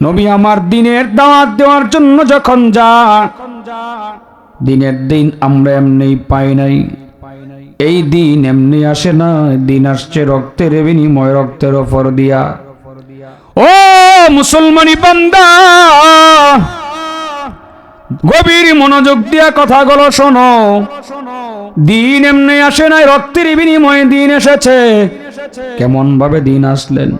নবী আমার দিনের দাওয়াত দেওয়ার জন্য যখন যা, দিনের দিন আমরা এমনি পাই নাই। এই দিন এমনি আসে না, দিন আসছে রক্তের বিনিময়, রক্তের ওপর দিয়া। ও মুসলমানি বান্দা, গভীর মনোযোগ দিয়া কথাগুলো শোনো। দিন এমনি আসে নাই, রক্তের বিনিময়ে দিন এসেছে। কেমন ভাবে দিন আসলেন?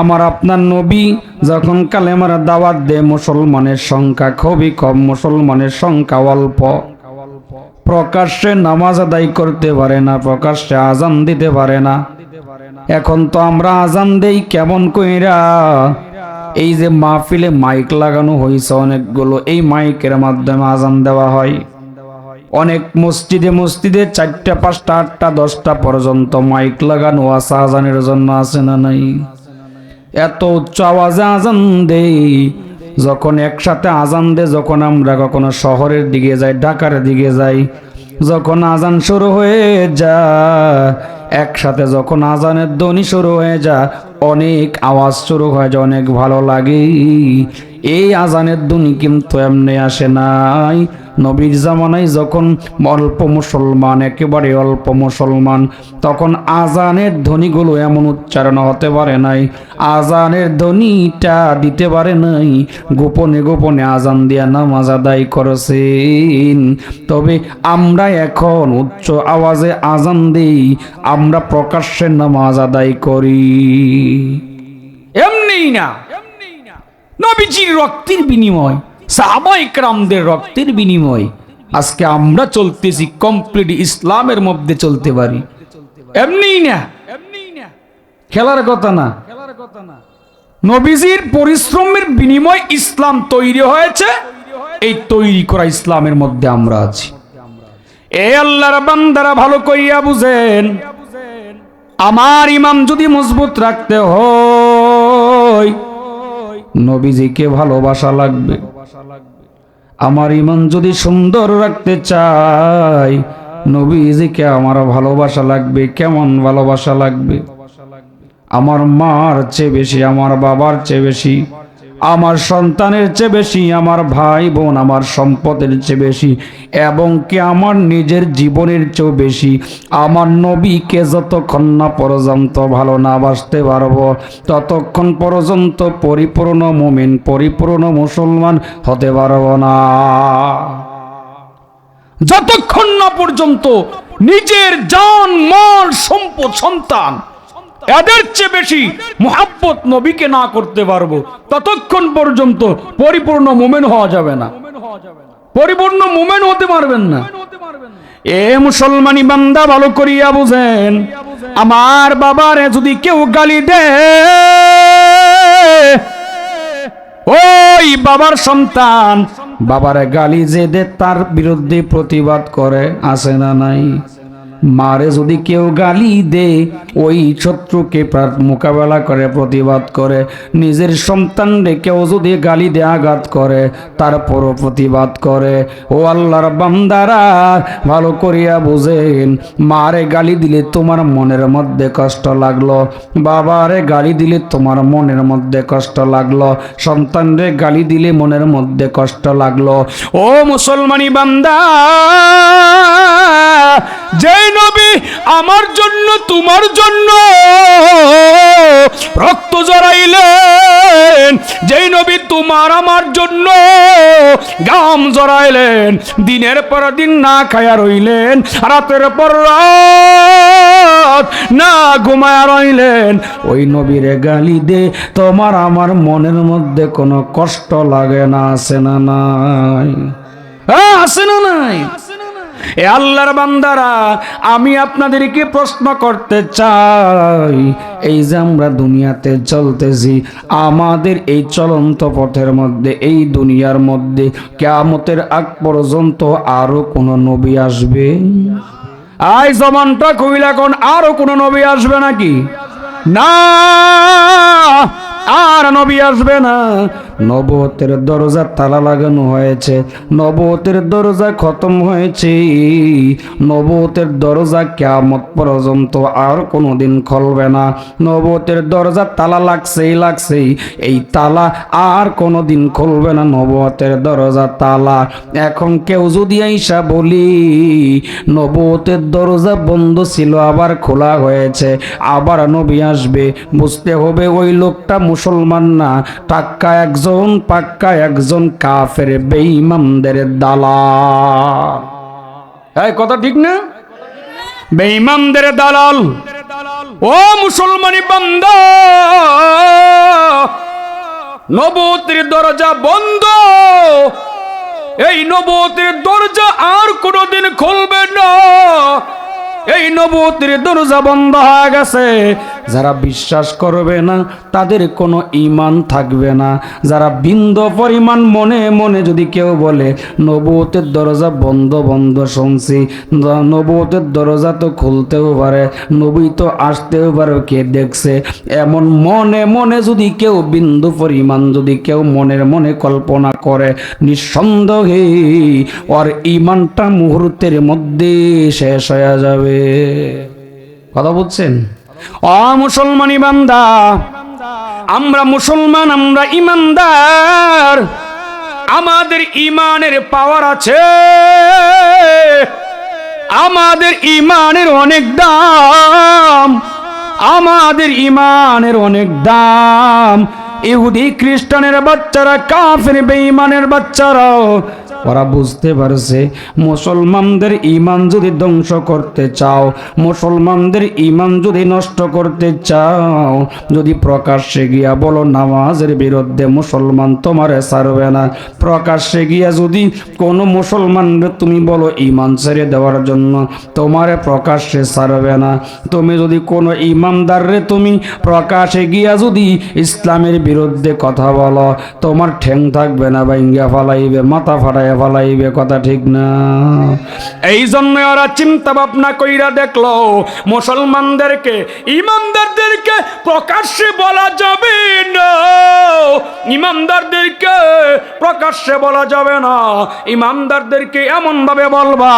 আমার আপনার নবী যখন কালে কালেমার দাওয়াত দে মুসলমানের সংখ্যা খুবই কম, মুসলমানের সংখ্যা অল্প। প্রকাশ্যে নামাজ আদায় করতে পারে না, প্রকাশ্যে আজান দিতে পারে না। এখন তো আমরা আজান দেই কেমন কইরা? এই যে মাহফিলে মাইক লাগানো হয়েছে অনেকগুলো, এই মাইকের মাধ্যমে আজান দেওয়া হয়। অনেক মসজিদে মসজিদে চারটা, পাঁচটা, আটটা, দশটা পর্যন্ত মাইক লাগানো আছে, আজানের জন্য আছে না নাই? এত উচ্চ আওয়াজে আজান দেই। যখন একসাথে আজান দে যখন আমরা কখনো শহরের দিকে যাই, ঢাকার দিকে যাই, যখন আজান শুরু হয়ে যা একসাথে যখন আজানের ধ্বনি শুরু হয়ে যা অনেক আওয়াজ শুরু হয়ে যায় অনেক ভালো লাগে। এই আজানের ধ্বনি কিন্তু এমনি আসে নাই। নবীর জামানায় যখন অল্প মুসলমান, একেবারে অল্প মুসলমান, তখন আজানের ধ্বনিগুলো এমন উচ্চারণ হতে পারে নাই। আজানের ধ্বনিটা দিতে পারে নাই। গোপনে গোপনে আজান দিয়া নামাজ আদায় করেছেন। তবে আমরা এখন উচ্চ আওয়াজে আজান দিই, আমরা প্রকাশ্যে নামাজ আদায় করি। এমনি না। নবীজির রক্তের বিনিময়। সাহাবা ইকরামদের রক্তের বিনিময় আজকে আমরা চলতেছি কমপ্লিট ইসলামের মধ্যে চলতে পারি। এমনি না। খেলার কথা না। নবীজির পরিশ্রমের বিনিময় ইসলাম তৈরি হয়েছে। এই তৈরি করা ইসলামের মধ্যে আমরা আছি। এ আল্লাহর বান্দারা ভালো কইয়া বুঝেন, আমার ইমাম যদি মজবুত রাখতে হয় নবীজিকে ভালোবাসা লাগবে। আমার ইমান যদি সুন্দর রাখতে চাই, নবীজিকে আমার ভালোবাসা লাগবে। কেমন ভালোবাসা লাগবে? আমার মার চেয়ে বেশি, আমার বাবার চেয়ে বেশি। আমার সন্তানের চেয়ে বেশি, আমার ভাই বোন আমার সম্পদের চেয়ে বেশি এবং কি আমার নিজের জীবনের চেয়েও বেশি। আমার নবীকে যতক্ষণ না পর্যন্ত ভালো না বাসতে পারব, ততক্ষণ পর্যন্ত পরিপূর্ণ মুমিন, পরিপূর্ণ মুসলমান হতে পারব না। যতক্ষণ না পর্যন্ত নিজের জান, মাল, সম্পদ, সন্তান এদের চেয়ে বেশি মোহাব্বত নবীকে না করতে পারব। ততক্ষণ পর্যন্ত পরিপূর্ণ মোমেন হওয়া যাবে না। পরিপূর্ণ মোমেন হতে পারবেন না। এ মুসলমানি বান্দা ভালো করিয়া বুঝেন, আমার বাবারে যদি কেউ গালি দেয় ওই বাবার সন্তান বাবারে গালি যে দে, তার বিরুদ্ধে প্রতিবাদ করে আসে না নাই? মারে যদি কেউ গালি দে ওই শত্রুকে মোকাবেলা করে, প্রতিবাদ করে। নিজের সন্তানরে কেউ যদি গালি দে আঘাত করে, তারপরও প্রতিবাদ করে। ও আল্লাহর বান্দারা, ভালো করিয়া বুঝেন, মারে গালি দিলে তোমার মনের মধ্যে কষ্ট লাগল। বাবারে গালি দিলে তোমার মনের মধ্যে কষ্ট লাগল। সন্তানরে গালি দিলে মনের মধ্যে কষ্ট লাগল। ও মুসলমানি বান্দা, যেই নবী তোমার জন্য রক্ত জড়াইলেন। যেই নবী তোমার আমার জন্য গাম জড়াইলেন। দিনের পর দিন না খায়া রইলেন, রাতের পর রাত না ঘুমায়া রইলেন। ওই নবীরে গালি দে তোমার আমার মনের মধ্যে কোনো কষ্ট লাগে না, আছে না নাই? আছে না নাই? এ আল্লাহর বান্দারা, আমি আপনাদেরকে প্রশ্ন করতে চাই। এই যে আমরা দুনিয়াতে চলতেছি, আমাদের এই চলন্ত পথের মধ্যে, এই দুনিয়ার মধ্যে কেয়ামতের আগ পর্যন্ত আরও কোনো নবী আসবে? আই জমানটা কইল এখন আরও কোনো নবী আসবে নাকি? না, আর নবী আসবে না। নবতের দরজা তালা লাগানো হয়েছে। নবতের দরজা খতম হয়েছে। নবতের দরজা কেয়ামত পর্যন্ত আর কোনোদিন খুলবে না। নবতের দরজা তালা লাগছেই লাগছেই, এই তালা আর কোনোদিন খুলবে না নবতের দরজা তালা। এখন কেউ যদি আইসা বলি নবতের দরজা বন্ধ ছিল, আবার খোলা হয়েছে, আবার নবী আসবে, বুঝতে হবে ওই লোকটা মুসলমান না, টাক্কা একজন পাক্কা, একজন কাফের, বেঈমানদের দালাল। এই, কথা ঠিক না? বেঈমানদের দালাল। ও মুসলমানি বান্দা, নবতের দরজা বন্ধ। এই নবতের দরজা আর কোনোদিন খুলবে না। এই নবতের দরজা বন্ধ হয়ে গেছে। যারা বিশ্বাস করবে না, তাদের কোনো ইমান থাকবে না। যারা বিন্দু পরিমাণ মনে মনে যদি কেউ বলে নবতের দরজা বন্ধ বন্ধ শুনছি। নবতের দরজা তো খুলতেও পারে, নবী তো আসতেও পারে, কে দেখছে? এমন মনে মনে যদি কেউ বিন্দু পরিমাণ যদি কেউ মনের মনে কল্পনা করে, নিঃসন্দেহে ওর ইমানটা মুহূর্তের মধ্যে শেষ হয়ে যাবে। কথা বুঝছেন? অ মুসলমানি বান্দা, আমরা মুসলমান, আমরা ইমানদার। আমাদের ইমানের পাওয়ার আছে। আমাদের ইমানের অনেক দাম। আমাদের ইমানের অনেক দাম। ইহুদি খ্রিস্টানের বাচ্চারা, কাফের বেঈমানের বাচ্চারাও ওরা বুঝতে পারছে, মুসলমানদের ইমান যদি ধ্বংস করতে চাও, মুসলমানদের ইমান যদি নষ্ট করতে চাও, যদি প্রকাশ্যে গিয়া বলো নামাজের বিরুদ্ধে মুসলমান তোমারে ছাড়বে না, প্রকাশ্যে গিয়া যদি কোনো মুসলমানরে তুমি বলো ইমান ছেড়ে দেওয়ার জন্য তোমারে প্রকাশ্যে ছাড়বে না, তুমি যদি কোনো ইমানদাররে তুমি প্রকাশে গিয়া যদি ইসলামের বিরুদ্ধে কথা বলো, তোমার ঠ্যাং থাকবে না ভাঙ্গা ফালাইবে, মাথা ফাটাইয়া ফালাইবে কথা ঠিক না। এই জন্য ওরা চিন্তা ভাবনা কইরা দেখল, মুসলমানদেরকে, ইমানদারদেরকে প্রকাশ্যে বলা যাবে না। ইমানদারদেরকে প্রকাশ্যে বলা যাবে না। ইমানদারদেরকে এমন ভাবে বলবা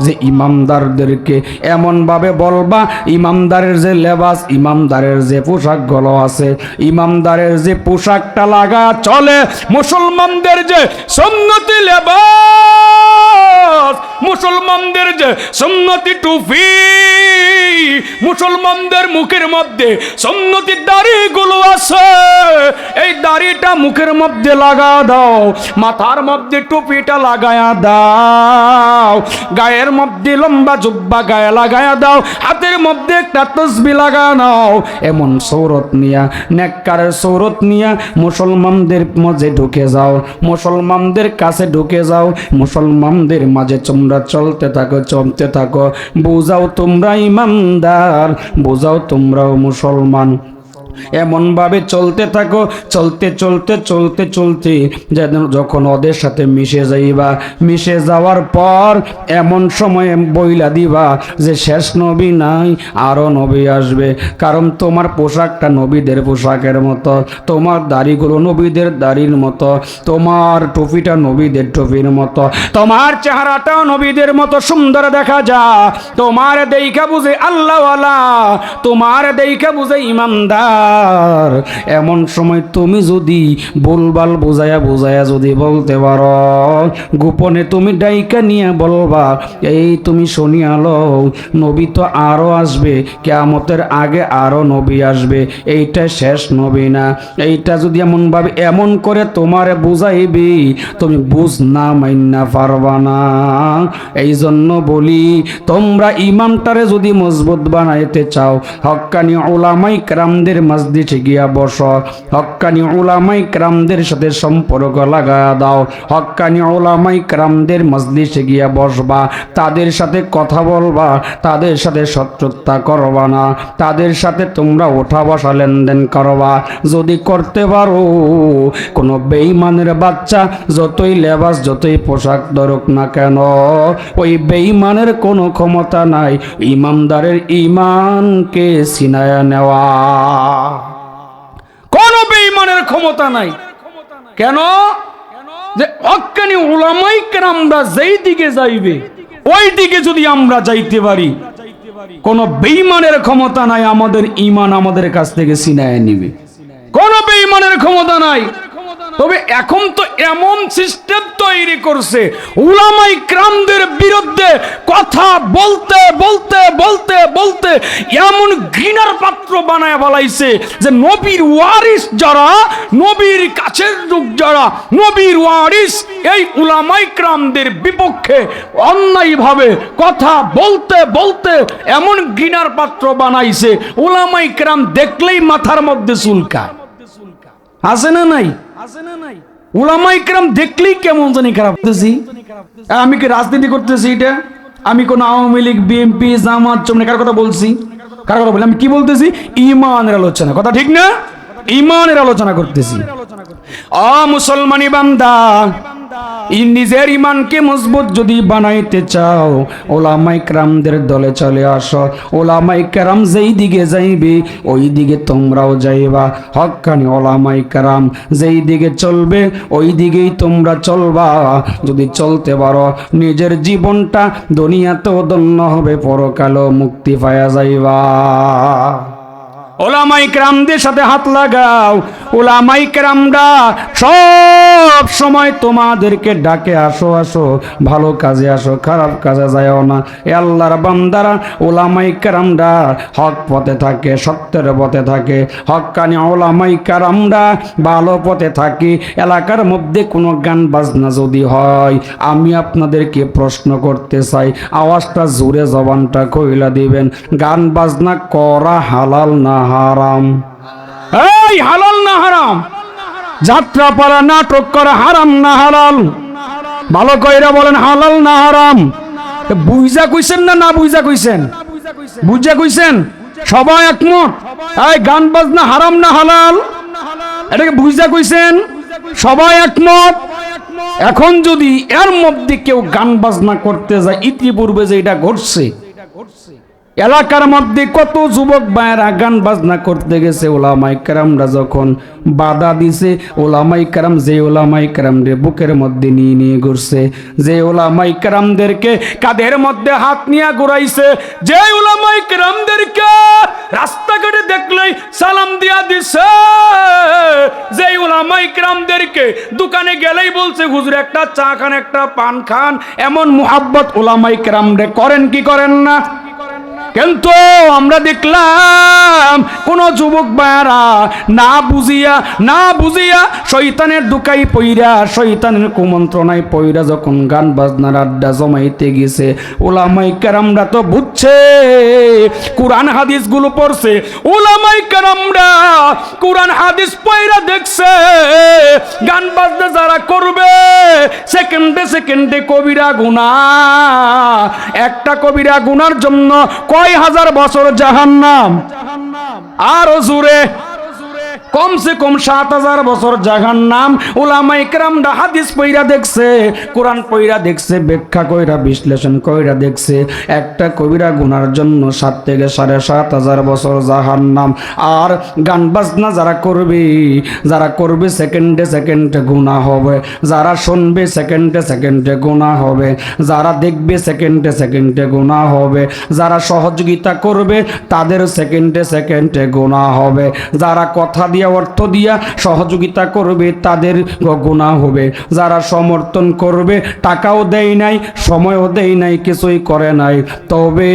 যে ইমানদারদেরকে এমন ভাবে বলবা, ইমানদারের যে লেবাস, ইমানদারের যে পোশাকগুলো আছে, ইমানদারের যে পোশাকটা লাগা চলে, মুসলমানদের যে সন্নতি লেবাস মুসলমানদের যে সন্নতি টুপি, মুসলমানদের মুখের মধ্যে সন্নতি দাড়িগুলো আছে, এই দাড়িটা মুখের মধ্যে লাগা দাও, মাথার মধ্যে টুপিটা লাগায়া দাও, গায়ের মধ্যে লম্বা জুব্বা গায়ে লাগায়া দাও, হাতের মধ্যে একটা তসবি লাগা নাও। এমন সৌরত নিয়া নেককারের সৌরত নিয়া মুসলমানদের মাঝে ঢুকে যাও, মুসলমানদের কাছে ঢুকে যাও মুসলমানদের মাঝে তোমরা চলতে থাকো চলতে থাকো। বুঝাও তোমরা ইমানদার বুঝাও তোমরাও মুসলমান। এমনভাবে চলতে থাকো, চলতে চলতে চলতে চলতে যেন যখন ওদের সাথে মিশে যাইবা, মিশে যাওয়ার পর এমন সময়ে বইলা দিবা যে শেষ নবী নাই আরও নবী আসবে। কারণ তোমার পোশাকটা নবীদের পোশাকের মতো, তোমার দাড়িগুলো নবীদের দাড়ির মতো, তোমার টুপিটা নবীদের টুপির মতো, তোমার চেহারাটাও নবীদের মতো সুন্দর দেখা যা। তোমার দেখা বুঝে আল্লাহওয়ালা, তোমার দেখা বুঝে ইমানদার এমন সময় তুমি যদি বলবাল বোঝায়া বোঝায়া যদি বলতে পারো, গোপনে তুমি ডাইকা নিয়ে বলবা, এই তুমি শুনিয়ালো নবী তো আরও আসবে, কেয়ামতের আগে আরও নবী আসবে, এইটা শেষ নবী না। এইটা যদি এমনভাবে এমন করে তোমারে বুঝাইবি, তুমি বুঝ না মাইনা পারবা না। এই জন্য বলি, তোমরা ইমামটারে যদি মজবুত বানাইতে চাও হক্কানি ওলামাই ক্রামদের মসজিদে গিয়া বস। হক্কানি ওলামাই ক্রামদের সাথে সম্পর্ক লাগা দাও। হক্কানি ওলামাই ক্রামদের মসজিদে গিয়া বসবা। তাদের সাথে কথা বলবা। তাদের সাথে শত্রুতা করবা না। তাদের সাথে তোমরা ওঠা বসা লেনদেন করবা। যদি করতে পারো, কোনো বেইমানের বাচ্চা যতই লেবাস, যতই পোশাক ধরুক না কেন, ওই বেইমানের কোনো ক্ষমতা নাই। ইমানদারের ইমানকে সিনায়া নেওয়া। কোন বেঈমানের ক্ষমতা নাই। কেন? যে অজ্ঞানী উলামাই আমরা যেই দিকে যাইবে, ওই দিকে যদি আমরা যাইতে পারি, কোন বেইমানের ক্ষমতা নাই আমাদের ইমান আমাদের কাছ থেকে সিনায় নিবে। কোন বেইমানের ক্ষমতা নাই। তবে এখন তো এমন সিস্টেম তৈরি করছে। উলামাই ক্রামদের বিরুদ্ধে কথা বলতে বলতে বলতে বলতে এমন ঘৃণার পাত্র বানায় বলাইছে যে নবীর ওয়ারিস যারা, নবীর কাছের লোক যারা, নবীর ওয়ারিস এই উলামাই ক্রামদের বিপক্ষে অন্যায়ভাবে কথা বলতে বলতে এমন ঘৃণার পাত্র বানাইছে। উলামাই ক্রাম দেখলেই মাথার মধ্যে চুলকায়। আছে না নাই? আছে না নাই? উলামাই কেরাম দেখলেই কেমন জানি খারাপ করতেছি আমি কি রাজনীতি করতেছি এটা? আমি কোন আওয়ামী লীগ বিএনপি জামাত চমনে কার কথা বলছি। কার কথা বলি? আমি কি বলতেছি? ইমানের আলোচনা। কথা ঠিক না? ইমানের আলোচনা করতেছি। অ মুসলমানি বান্দা। নিজের ইমানকে মজবুত যদি বানাইতে চাও ওলামাই ক্রামদের দলে চলে আসো। ওলামাই ক্রাম যেই দিকে যাইবে, ওই দিকে তোমরাও যাইবা। হক্কানি ওলামাই ক্রাম যেই দিকে চলবে, ওই দিকেই তোমরা চলবা। যদি চলতে পারো, নিজের জীবনটা দুনিয়াতেও ধন্য হবে, পরকালও মুক্তি পায়া যাইবা। ওলামাই ক্রামদের সাথে হাত লাগাও। ওলামাই ক্রামরা সব সময় তোমাদেরকে ডাকে, আসো আসো, ভালো কাজে আসো, খারাপ কাজে যায়ও না। এ আল্লাহর বান্দারা, ওলামাই ক্রামরা হক পথে থাকে, সত্যের পথে থাকে। হকানি ওলামাই ক্রামরা ভালো পথে থাকি। এলাকার মধ্যে কোনো গান বাজনা যদি হয়, আমি আপনাদেরকে প্রশ্ন করতে চাই। আওয়াজটা জোরে জবানটা কইলা দিবেন। গান বাজনা করা হালাল না। হারাম। এই, হালাল না হারাম? যাত্রা পারা নাটক করা হারাম না হালাল? ভালো কইরা বলেন হালাল না হারাম? বুইজা কইছেন না না বুঝা কইছেন? বুঝা কইছেন? সবাই একমত? এই, গান বাজনা হারাম না হালাল? এটাকে বুঝা কইছেন? সবাই একমত? এখন যদি এর মধ্যে কেউ গান বাজনা করতে যায়, ইতিপূর্বে যে এটা ঘটছে এলাকার মধ্যে কত যুবক ভাইয়েরা গান বাজনা করতে গেছে ওলামাই কারামরা যখন বাধা দিছে ওলামাই কারাম যে ওলামাই কারামরে বুকের মধ্যে নিয়ে নিয়ে ঘুরছে, যে ওলামাই কারামদেরকে কাঁধের মধ্যে হাত নিয়ে ঘুরাইছে, যে ওলামাই কারামদেরকে রাস্তাঘাটে দেখলেই সালাম দিয়া দিছে, যে ওলামাই কারামদেরকে দোকানে গেলেই বলছে, হুজুর, একটা চা খান, একটা পান খান, এমন মুহাব্বত ওলামাই কারামরে করেন কি করেন না? কিন্তু আমরা দেখলাম কোন যুবক বায়ারা না বুঝিয়া না বুঝিয়া শৈতানের দুকাই পইরা শৈতানের কুমন্ত্রণায় পইরা যখন গান বাজনার আড্ডা জমাইতে গেছে, ওলামাই কারামরা তো বুঝছে, কোরআন হাদিসগুলো পড়ছে, ওলামাই কারামরা কোরআন হাদিস পয়রা দেখছে, গান বাজনা যারা করবে, সেকেন্ডে সেকেন্ডে কবিরা গুনা একটা কবিরা গুনার জন্য কয় হাজার বছর জাহান্নাম। আর জুড়ে কমসে কম সাত হাজার বছর জাহান নাম ওলামা ইকরামরা হাদিস পইরা দেখছে, কোরআন পইরা দেখছে, ব্যাখ্যা কইরা, বিশ্লেষণ কইরা দেখছে। একটা কবিরা গুনার জন্য সাত থেকে সাড়ে সাত হাজার বছর জাহান নাম। আর গান বাজনা যারা করবে যারা করবে সেকেন্ডে সেকেন্ডে গুণা হবে। যারা শুনবে সেকেন্ডে সেকেন্ডে গুণা হবে। যারা দেখবে সেকেন্ডে সেকেন্ডে গুণা হবে। যারা সহযোগিতা করবে, তাদের সেকেন্ডে সেকেন্ডে গুণা হবে। যারা কথা দিয়া অর্থ দিয়া সহযোগিতা করবে, তাদের গুণা হবে। যারা সমর্থন করবে, টাকাও দেয় নাই, সময়ও দেয় নাই, কিছুই করে নাই। তবে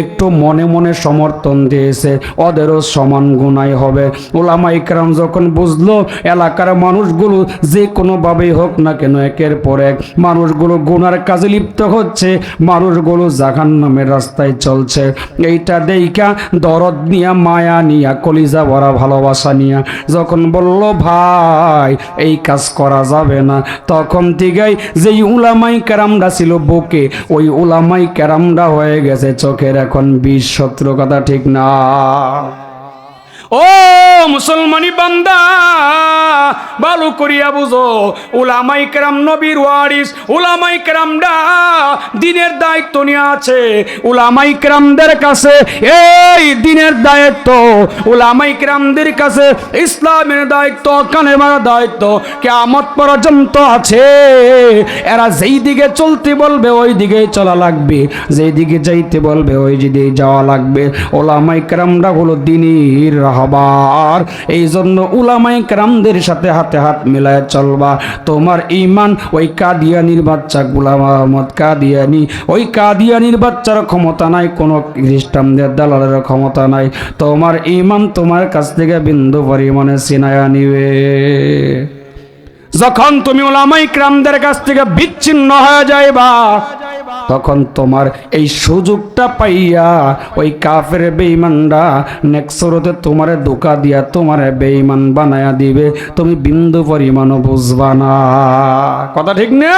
একটু মনে মনে সমর্থন দিয়েছে, ওদেরও সমান গুণাই হবে। ওলামা ইকরাম যখন বুঝলো, এলাকার মানুষগুলো যে কোনোভাবেই হোক না কেন, একের পর এক মানুষগুলো গুনার কাজে লিপ্ত হচ্ছে, মানুষগুলো জাহান নামের রাস্তায় চলছে। এইটা দেইকা দরদ নিয়া, মায়া নিয়া, কলিজা ভরা ভালোবাসা। নিয়া যখন বলল, ভাই, এই কাজ করা যাবে না। তখন থেকেই যেই উলামাই ক্যারামরা ছিল বুকে, ওই উলামাই ক্যারামরা হয়ে গেছে চোখের এখন বিশ শত্রু, কথা ঠিক না। ও মুসলমানি বান্দা, ভালো করিয়া বুঝো উলামাই কেরাম নবীর ওয়ারিস উলামাই কেরামরা দিনের দায়িত্ব নিয়ে আছে উলামাই কেরামদের কাছে এই দিনের দায়িত্ব উলামাই কেরামদের কাছে ইসলামের দায়িত্ব, কানে মারা দায়িত্ব কেমত পর্যন্ত আছে। এরা যেই দিকে চলতে বলবে, ওই দিকে চলা লাগবে। যেই দিকে যাইতে বলবে, ওই দিকে যাওয়া লাগবে। ওলামাই কেরামরা হলো দিনের রাহবার এই জন্য উলামাই ক্রামদের সাথে হাতে হাত মিলায় চলবা। তোমার ইমান ওই কাদিয়ানির বাচ্চা গুলাম আহমদ কাদিয়ানি। ওই কাদিয়ানির বাচ্চার ক্ষমতা নাই, কোনো খ্রিস্টানদের দালালের ক্ষমতা নাই। তোমার ইমান তোমার কাছ থেকে বিন্দু পরিমাণে সিনায়া নিবে। যখন তুমি ওলামাই ক্রামদের কাছ থেকে বিচ্ছিন্ন হয়ে যাইবা তখন তোমার এই সুযোগটা পাইয়া ওই কাফের বেইমানরা নেক্সরতে তোমারে ধোকা দিয়া তোমারে বেইমান বানায়া দিবে। তুমি বিন্দু পরিমাণও বুঝবা না। কথা ঠিক না?